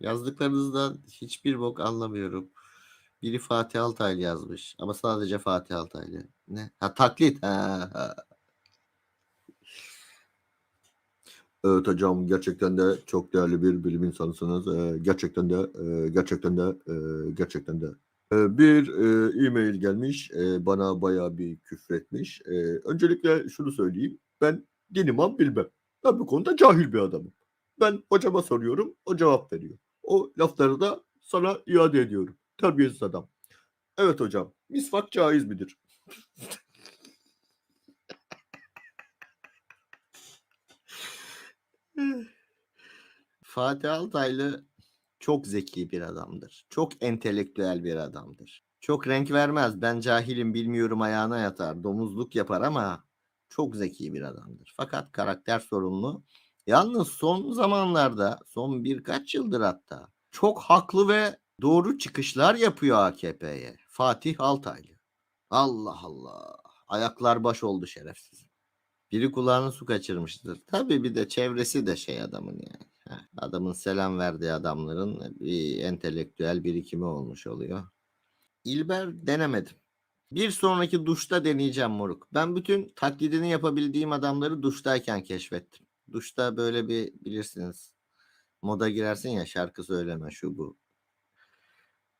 Yazdıklarınızdan hiçbir bok anlamıyorum. Biri Fatih Altaylı yazmış ama sadece Fatih Altaylı. Ne? Ha taklit. Ha, ha. Evet hocam gerçekten de çok değerli bir bilim insanısınız. Ee, gerçekten de e, gerçekten de e, gerçekten de. Ee, bir e, e-mail gelmiş e, bana bayağı bir küfretmiş. E, öncelikle şunu söyleyeyim. Ben dinimam bilmem. Ben bu konuda cahil bir adamım. Ben hocama soruyorum, o cevap veriyor. O lafları da sana iade ediyorum. Terbiyesiz adam. Evet hocam, misvak caiz midir? Fatih Altaylı çok zeki bir adamdır. Çok entelektüel bir adamdır. Çok renk vermez. Ben cahilim bilmiyorum ayağına yatar. Domuzluk yapar ama çok zeki bir adamdır. Fakat karakter sorunlu. Yalnız son zamanlarda, son birkaç yıldır hatta çok haklı ve doğru çıkışlar yapıyor AKP'ye. Fatih Altaylı. Allah Allah. Ayaklar baş oldu şerefsiz. Biri kulağını su kaçırmıştır. Tabii bir de çevresi de şey adamın yani. Adamın selam verdiği adamların bir entelektüel birikimi olmuş oluyor. İlber denemedim. Bir sonraki duşta deneyeceğim moruk. Ben bütün taklidini yapabildiğim adamları duştayken keşfettim. Duşta böyle bir bilirsiniz. Moda girersin ya şarkı söyleme şu bu.